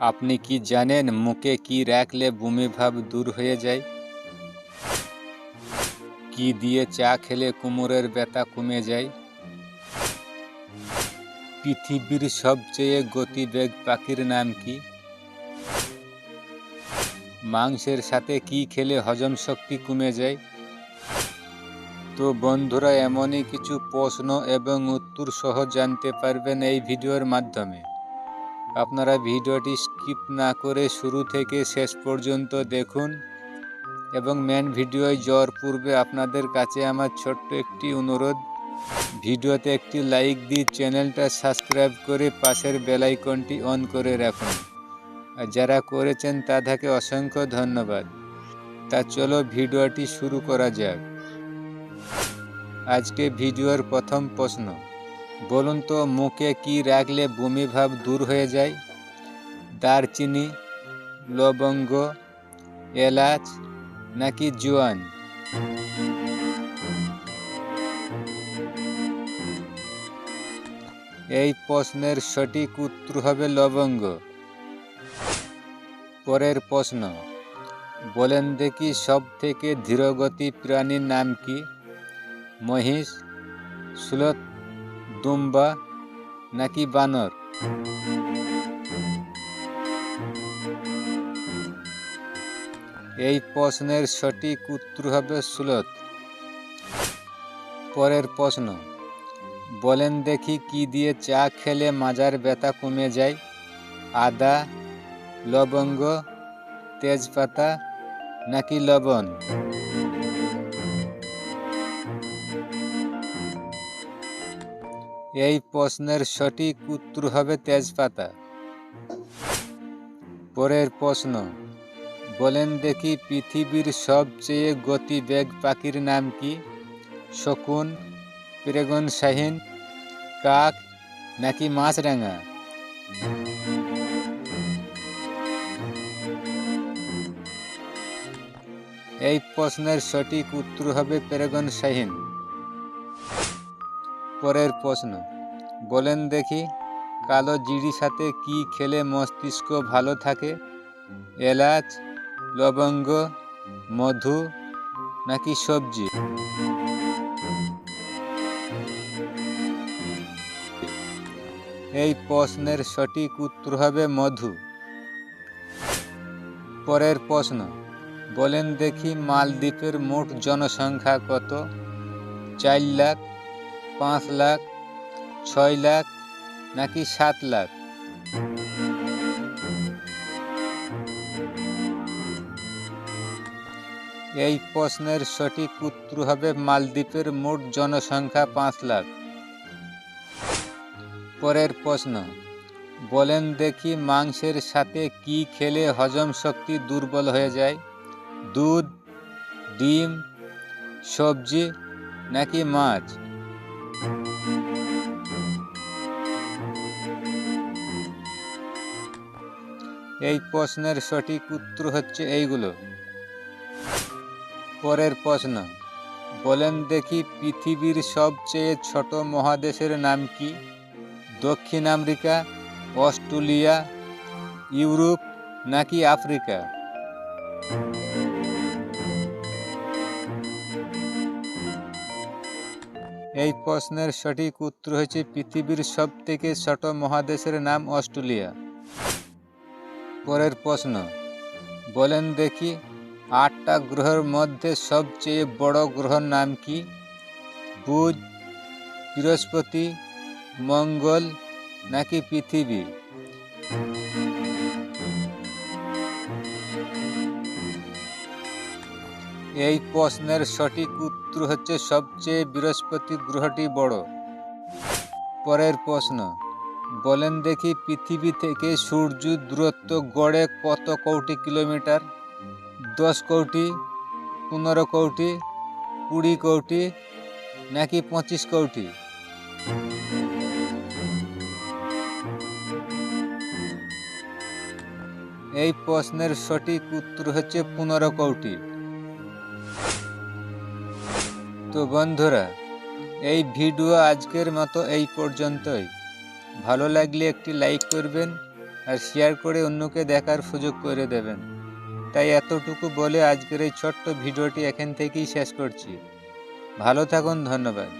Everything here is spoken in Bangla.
আপনি কি জানেন মুখে কি রাখলে বমি ভাব দূর হয়ে যায়? কি দিয়ে চা খেলে কোমরের ব্যথা কমে যায়? পৃথিবীর সবচেয়ে গতিবেগ পাখির নাম কি? মাংসের সাথে কি খেলে হজম শক্তি কমে যায়? তো বন্ধুরা, এমনই কিছু প্রশ্ন এবং উত্তর সহ জানতে পারবেন এই ভিডিওর মাধ্যমে। আপনারা ভিডিওটি স্কিপ না করে শুরু থেকে শেষ পর্যন্ত দেখুন এবং মেন ভিডিওয় যাওয়ার পূর্বে আপনাদের কাছে আমার ছোট্ট একটি অনুরোধ। ভিডিওতে একটি লাইক দিয়ে চ্যানেলটা সাবস্ক্রাইব করে পাশের বেল আইকনটি অন করে রাখুন। আর যারা করেছেন তাদেরকে অসংখ্য ধন্যবাদ। তা চলো ভিডিওটি শুরু করা যাক। আজকে ভিডিওর প্রথম প্রশ্ন। বলুন তো, মুখে কি রাখলে বমি ভাব দূর হয়ে যায়? দারচিনি, লবঙ্গ, এলাচ নাকি জোয়ান? এই প্রশ্নের সঠিক উত্তর হবে লবঙ্গ। পরের প্রশ্ন, বলেন দেখি সব থেকে ধীরগতি প্রাণীর নাম কি? মহিষ, সুলত দুম্বা নাকি বানর? এই প্রশ্নের সঠিক উত্তর হবে সুলত পরের প্রশ্ন, বলেন দেখি কি দিয়ে চা খেলে মাজার ব্যথা কমে যায়? আদা, লবঙ্গ, তেজপাতা, নাকি লবণ? এই প্রশ্নের সঠিক উত্তর হবে তেজপাতা। পরের প্রশ্ন, বলেন দেখি পৃথিবীর সবচেয়ে গতিবেগ পাখির নাম কি? শকুন, প্রেগন শাহিন, কাক, নাকি মাছরাঙা? এই প্রশ্নের সঠিক উত্তর হবে প্রেগন শাহিন। পরের প্রশ্ন। বলেন দেখি, কালো জিরির সাথে কি খেলে মস্তিষ্ক ভালো থাকে? এলাচ, লবঙ্গ, মধু নাকি সবজি? এই প্রশ্নের সঠিক উত্তর হবে মধু। পরের প্রশ্ন। বলেন দেখি মালদ্বীপের মোট জনসংখ্যা কত? চার লাখ পাঁচ লাখ, ছয় লাখ, নাকি সাত লাখ? এই প্রশ্নের সঠিক উত্তর হবে মালদ্বীপের মোট জনসংখ্যা পাঁচ লাখ। পরের প্রশ্ন, বলেন দেখি মাংসের সাথে কি খেলে হজম শক্তি দুর্বল হয়ে যায়? দুধ, ডিম, সবজি, নাকি মাছ? এই প্রশ্নের সঠিক উত্তর হচ্ছে এইগুলো। পরের প্রশ্ন, বলেন দেখি পৃথিবীর সবচেয়ে ছোট মহাদেশের নাম কি? দক্ষিণ আমেরিকা, অস্ট্রেলিয়া, ইউরোপ নাকি আফ্রিকা? এই প্রশ্নের সঠিক উত্তর হচ্ছে পৃথিবীর সব থেকে ছোট মহাদেশের নাম অস্ট্রেলিয়া। পরের প্রশ্ন। বলেন দেখি, আটটা গ্রহের মধ্যে সবচেয়ে বড় গ্রহর নাম কি? বুধ, বৃহস্পতি, মঙ্গল নাকি পৃথিবী? এই প্রশ্নের সঠিক উত্তর হচ্ছে সবচেয়ে বৃহস্পতি গ্রহটি বড়। পরের প্রশ্ন। বলেন দেখি পৃথিবী থেকে সূর্য দূরত্ব গড়ে কত কোটি কিলোমিটার? দশ কোটি, পনেরো কোটি, কুড়ি কোটি, নাকি পঁচিশ কোটি? এই প্রশ্নের সঠিক উত্তর হচ্ছে পনেরো কোটি। তো বন্ধুরা, এই ভিডিও আজকের মতো এই পর্যন্তই। ভালো লাগলে একটি লাইক করবেন আর শেয়ার করে অন্যকে দেখার সুযোগ করে দেবেন। তাই এতটুকু বলে আজকের এই ছোট্ট ভিডিওটি এখান থেকেই শেষ করছি। ভালো থাকুন, ধন্যবাদ।